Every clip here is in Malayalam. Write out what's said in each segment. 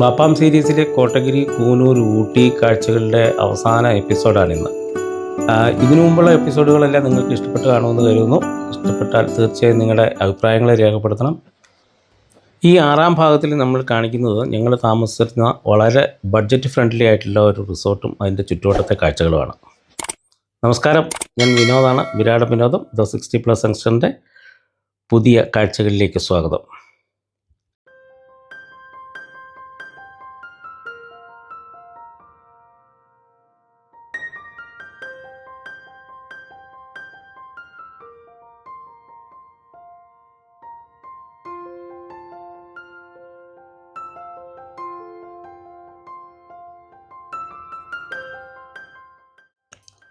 ബാപ്പാം സീരീസിലെ കോട്ടഗിരി കൂനൂർ ഊട്ടി കാഴ്ചകളുടെ അവസാന എപ്പിസോഡാണിന്ന് ഇതിനു മുമ്പുള്ള എപ്പിസോഡുകളെല്ലാം നിങ്ങൾക്ക് ഇഷ്ടപ്പെട്ട് കാണുമെന്ന് കരുതുന്നു. ഇഷ്ടപ്പെട്ടാൽ തീർച്ചയായും നിങ്ങളുടെ അഭിപ്രായങ്ങളെ രേഖപ്പെടുത്തണം. ഈ ആറാം ഭാഗത്തിൽ നമ്മൾ കാണിക്കുന്നത് ഞങ്ങൾ താമസിച്ചിരുന്ന വളരെ ബഡ്ജറ്റ് ഫ്രണ്ട്ലി ആയിട്ടുള്ള ഒരു റിസോർട്ടും അതിന്റെ ചുറ്റുവട്ടത്തെ കാഴ്ചകളുമാണ്. നമസ്കാരം. ഞാൻ വിനോദാണ്. വിരാട് വിനോദം. ദ സിക്സ്റ്റി പ്ലസ് യങ്സ്റ്ററിന്റെ പുതിയ കാഴ്ചകളിലേക്ക് സ്വാഗതം.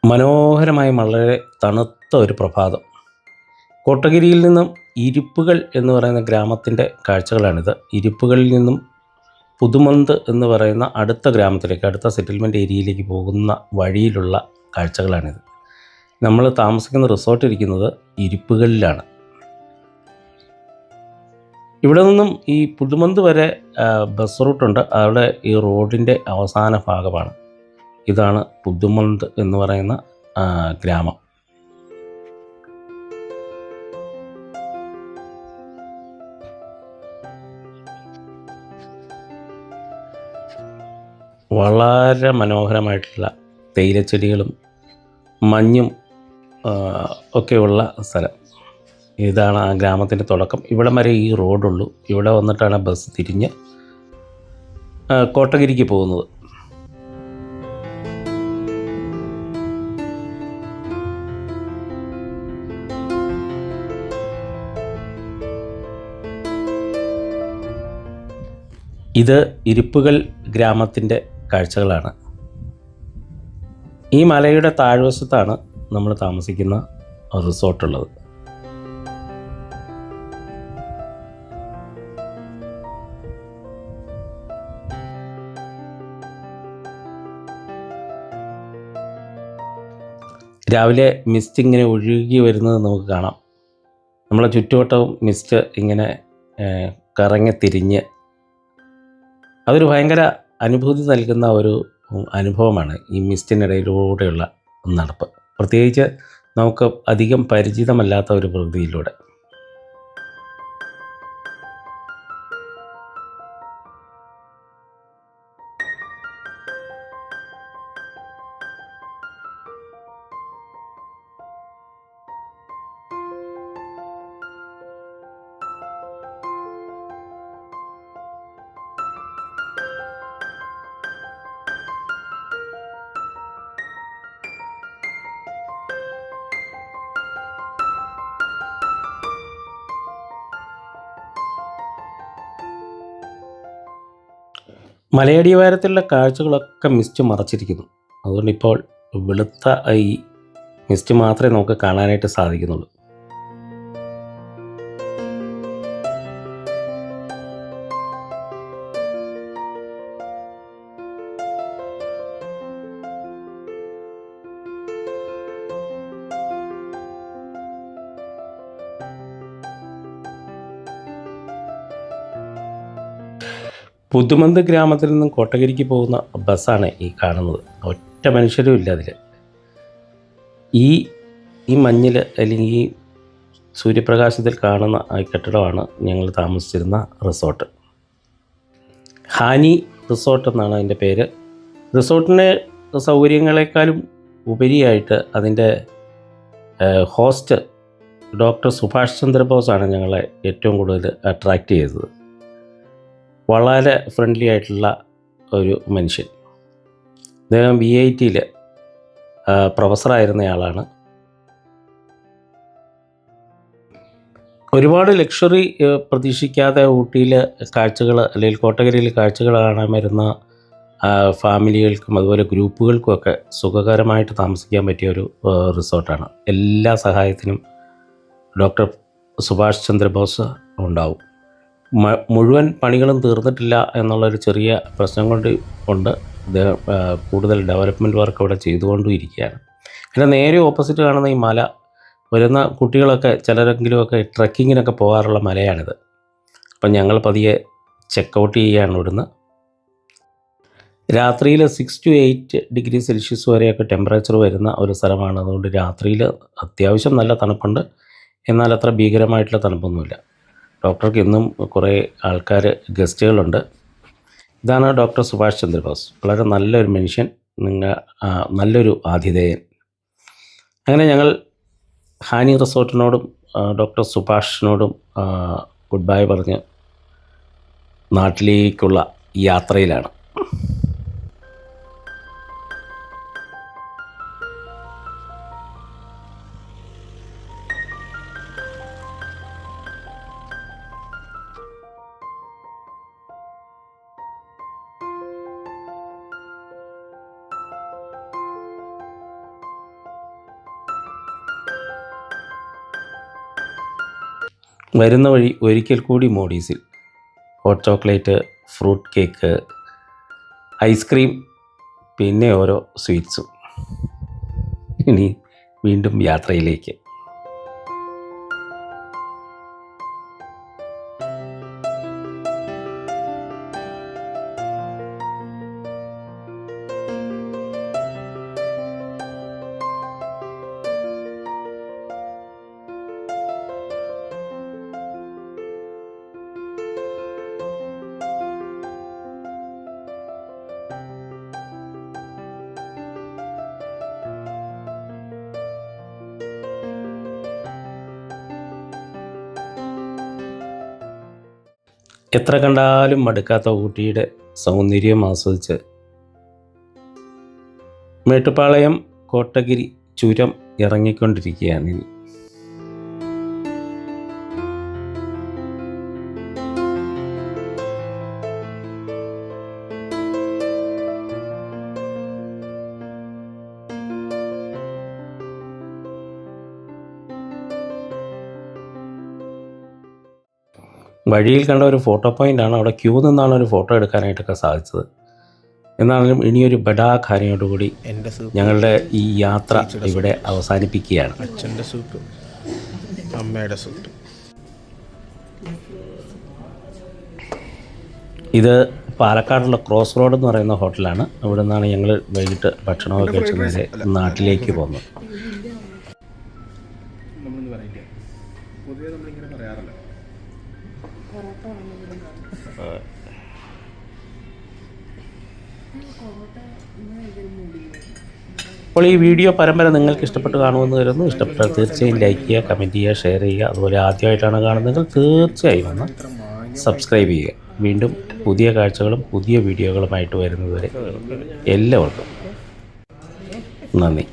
മനോഹരമായി വളരെ തണുത്ത ഒരു പ്രഭാതം. കോട്ടഗിരിയിൽ നിന്നും ഇരിപ്പുകൾ എന്ന് പറയുന്ന ഗ്രാമത്തിന്റെ കാഴ്ചകളാണിത്. ഇരിപ്പുകളിൽ നിന്നും പുതുമന്ത് എന്ന് പറയുന്ന അടുത്ത ഗ്രാമത്തിലേക്ക് അടുത്ത സെറ്റിൽമെന്റ് ഏരിയയിലേക്ക് പോകുന്ന വഴിയിലുള്ള കാഴ്ചകളാണിത്. നമ്മൾ താമസിക്കുന്ന റിസോർട്ട് ഇരിക്കുന്നത് ഇരിപ്പുകളിലാണ്. ഇവിടെ നിന്നും ഈ പുതുമന്ത് വരെ ബസ് റൂട്ടുണ്ട്. അവിടെ ഈ റോഡിന്റെ അവസാന ഭാഗമാണ്. ഇതാണ് പുതുമന്ത് എന്ന് പറയുന്ന ഗ്രാമം. വളരെ മനോഹരമായിട്ടുള്ള തേയിലച്ചെടികളും മഞ്ഞും ഒക്കെയുള്ള സ്ഥലം. ഇതാണ് ആ ഗ്രാമത്തിന്റെ തുടക്കം. ഇവിടം വരെ ഈ റോഡുള്ളൂ. ഇവിടെ വന്നിട്ടാണ് ബസ് തിരിഞ്ഞ് കോട്ടഗിരിക്ക് പോകുന്നത്. ഇത് ഇരിപ്പുകൾ ഗ്രാമത്തിന്റെ കാഴ്ചകളാണ്. ഈ മലയുടെ താഴ്വശത്താണ് നമ്മൾ താമസിക്കുന്ന റിസോർട്ടുള്ളത്. രാവിലെ മിസ്റ്റ് ഇങ്ങനെ ഒഴുകി വരുന്നത് നമുക്ക് കാണാം. നമ്മളെ ചുറ്റുവട്ടവും മിസ്റ്റ് ഇങ്ങനെ കറങ്ങി തിരിഞ്ഞ് അതൊരു ഭയങ്കര അനുഭൂതി നൽകുന്ന ഒരു അനുഭവമാണ് ഈ മിസ്റ്റിനിടയിലൂടെയുള്ള നടപ്പ്. പ്രത്യേകിച്ച് നമുക്ക് അധികം പരിചിതമല്ലാത്ത ഒരു പ്രകൃതിയിലൂടെ. മലയടിവാരത്തിലുള്ള കാഴ്ചകളൊക്കെ മിസ്റ്റ് മറച്ചിരിക്കുന്നു. അതുകൊണ്ട് ഇപ്പോൾ വെളുത്ത ഈ മിസ്റ്റ് മാത്രമേ നമുക്ക് കാണാനായിട്ട് സാധിക്കുന്നുള്ളൂ. പുതുമന്ത് ഗ്രാമത്തിൽ നിന്നും കോട്ടഗിരിക്ക് പോകുന്ന ബസ്സാണ് ഈ കാണുന്നത്. ഒറ്റ മനുഷ്യരും ഇല്ല അതിൽ ഈ ഈ മഞ്ഞിൽ അല്ലെങ്കിൽ ഈ സൂര്യപ്രകാശത്തിൽ കാണുന്ന ഈ കെട്ടിടമാണ് ഞങ്ങൾ താമസിച്ചിരുന്ന റിസോർട്ട്. ഹാനി റിസോർട്ട് എന്നാണ് അതിന്റെ പേര്. റിസോർട്ടിന്റെ സൗകര്യങ്ങളെക്കാളും ഉപരിയായിട്ട് അതിന്റെ ഹോസ്റ്റ് ഡോക്ടർ സുഭാഷ് ചന്ദ്രബോസാണ് ഞങ്ങളെ ഏറ്റവും കൂടുതൽ അട്രാക്റ്റ് ചെയ്തത്. വളരെ ഫ്രണ്ട്ലി ആയിട്ടുള്ള ഒരു മനുഷ്യൻ. അദ്ദേഹം ബി ഐ ടിയിൽ പ്രൊഫസറായിരുന്നയാളാണ് ഒരുപാട് ലക്ഷറി പ്രതീക്ഷിക്കാതെ ഊട്ടിയിൽ കാഴ്ചകൾ അല്ലെങ്കിൽ കോട്ടഗിരിയിൽ കാഴ്ചകൾ കാണാൻ വരുന്ന ഫാമിലികൾക്കും അതുപോലെ ഗ്രൂപ്പുകൾക്കുമൊക്കെ സുഖകരമായിട്ട് താമസിക്കാൻ പറ്റിയ ഒരു റിസോർട്ടാണ് എല്ലാ സഹായത്തിനും ഡോക്ടർ സുഭാഷ് ചന്ദ്രബോസ് ഉണ്ടാവും. മുഴുവൻ പണികളും തീർന്നിട്ടില്ല എന്നുള്ളൊരു ചെറിയ പ്രശ്നം കൊണ്ട് കൊണ്ട് കൂടുതൽ ഡെവലപ്മെന്റ് വർക്ക് അവിടെ ചെയ്തുകൊണ്ടും ഇരിക്കുകയാണ്. പിന്നെ നേരെ ഓപ്പോസിറ്റ് കാണുന്ന ഈ മല വരുന്ന കുട്ടികളൊക്കെ ചിലരെങ്കിലുമൊക്കെ ട്രക്കിങ്ങിനൊക്കെ പോകാറുള്ള മലയാണിത്. അപ്പം ഞങ്ങൾ പതിയെ ചെക്ക് ഔട്ട് ചെയ്യുകയാണ് ഇവിടുന്ന്. രാത്രിയിൽ six to eight degree Celsius വരെയൊക്കെ ടെമ്പറേച്ചർ വരുന്ന ഒരു സ്ഥലമാണ്. അതുകൊണ്ട് രാത്രിയിൽ അത്യാവശ്യം നല്ല തണുപ്പുണ്ട്. എന്നാൽ അത്ര ഭീകരമായിട്ടുള്ള തണുപ്പൊന്നുമില്ല. ഡോക്ടർക്ക് ഇന്നും കുറേ ആൾക്കാർ ഗസ്റ്റുകളുണ്ട്. ഇതാണ് ഡോക്ടർ സുഭാഷ് ചന്ദ്രബോസ്. വളരെ നല്ലൊരു മനുഷ്യൻ നിങ്ങൾ നല്ലൊരു ആതിഥേയൻ. അങ്ങനെ ഞങ്ങൾ ഹാനി റിസോർട്ടിനോടും ഡോക്ടർ സുഭാഷിനോടും ഗുഡ് ബൈ പറഞ്ഞ് നാട്ടിലേക്കുള്ള യാത്രയിലാണ്. വരുന്ന വഴി ഒരിക്കൽ കൂടി മോഡീസിൽ. Hot chocolate fruit cake ice cream പിന്നെ ഓരോ സ്വീറ്റ്സും. ഇനി വീണ്ടും യാത്രയിലേക്ക്. എത്ര കണ്ടാലും മടുക്കാത്ത ഊട്ടിയുടെ സൗന്ദര്യം ആസ്വദിച്ച്. മേട്ടുപ്പാളയം കോട്ടഗിരി ചുരം ഇറങ്ങിക്കൊണ്ടിരിക്കുകയാണ് ഇനി. വഴിയിൽ കണ്ട ഒരു ഫോട്ടോ പോയിന്റാണ് അവിടെ ക്യൂ നിന്നാണ് ഒരു ഫോട്ടോ എടുക്കാനായിട്ടൊക്കെ സാധിച്ചത്. എന്നാണെങ്കിലും ഇനിയൊരു ബഡാഖാനയോടുകൂടി ഞങ്ങളുടെ ഈ യാത്ര ഇവിടെ അവസാനിപ്പിക്കുകയാണ്. അച്ഛന്റെ സൂപ്പ് അമ്മയുടെ സൂപ്പ് ഇത് പാലക്കാടുള്ള ക്രോസ് റോഡ് എന്ന് പറയുന്ന ഹോട്ടലാണ്. അവിടെ നിന്നാണ് ഞങ്ങൾ വൈകിട്ട് ഭക്ഷണമൊക്കെ കഴിച്ച് നേരെ നാട്ടിലേക്ക് പോകുന്നത്. നമ്മളൊന്നും പറയില്ല. പൊതുവേ നമ്മളിങ്ങനെ പറയാറില്ല. അപ്പോൾ ഈ വീഡിയോ പരമ്പര നിങ്ങൾക്ക് ഇഷ്ടപ്പെട്ട് കാണുമെന്ന് കരുതുന്നു. ഇഷ്ടപ്പെട്ടാൽ തീർച്ചയായും ലൈക്ക് ചെയ്യുക കമന്റ് ചെയ്യുക ഷെയർ ചെയ്യുക. അതുപോലെ ആദ്യമായിട്ടാണ് കാണുന്നതെങ്കിൽ തീർച്ചയായും ഒന്ന് സബ്സ്ക്രൈബ് ചെയ്യുക. വീണ്ടും പുതിയ കാഴ്ചകളും പുതിയ വീഡിയോകളുമായിട്ട് വരുന്നതുവരെ എല്ലാവർക്കും നന്ദി.